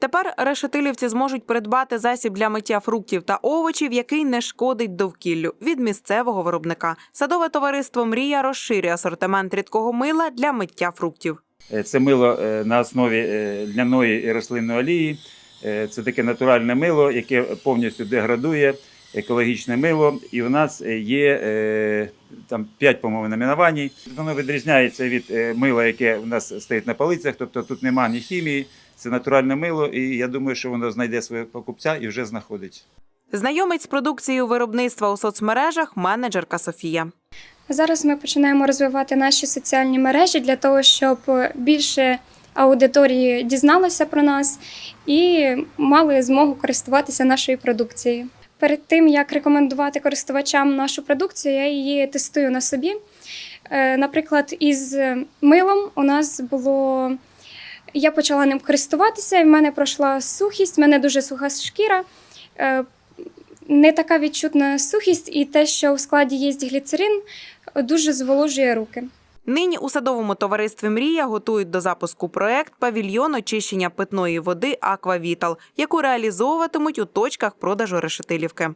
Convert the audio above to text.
Тепер решетилівці зможуть придбати засіб для миття фруктів та овочів, який не шкодить довкіллю від місцевого виробника. Садове товариство Мрія розширює асортимент рідкого мила для миття фруктів. Е, Це мило е, на основі е, льняної і рослинної олії. Це таке натуральне мило, яке повністю деградує, екологічне мило. І у нас є там 5, по-моєму, номінувань. Воно відрізняється від е, мила, яке у нас стоїть на полицях, тобто тут немає ні хімії, це натуральне мило, і я думаю, що воно знайде свого покупця і вже знаходить. Знайомить з продукцією виробництва у соцмережах менеджерка Софія. Зараз ми починаємо розвивати наші соціальні мережі для того, щоб більше аудиторії дізналося про нас і мали змогу користуватися нашою продукцією. Перед тим як рекомендувати користувачам нашу продукцію, я її тестую на собі. Е, Наприклад, із милом у нас було. Я почала ним користуватися, і в мене пройшла сухість, в мене дуже суха шкіра. Е, Не така відчутна сухість, і те, що в складі є гліцерин, дуже зволожує руки. Нині у садовому товаристві Мрія готують до запуску проект павільйон очищення питної води Аквавітал, яку реалізовуватимуть у точках продажу решетилівки.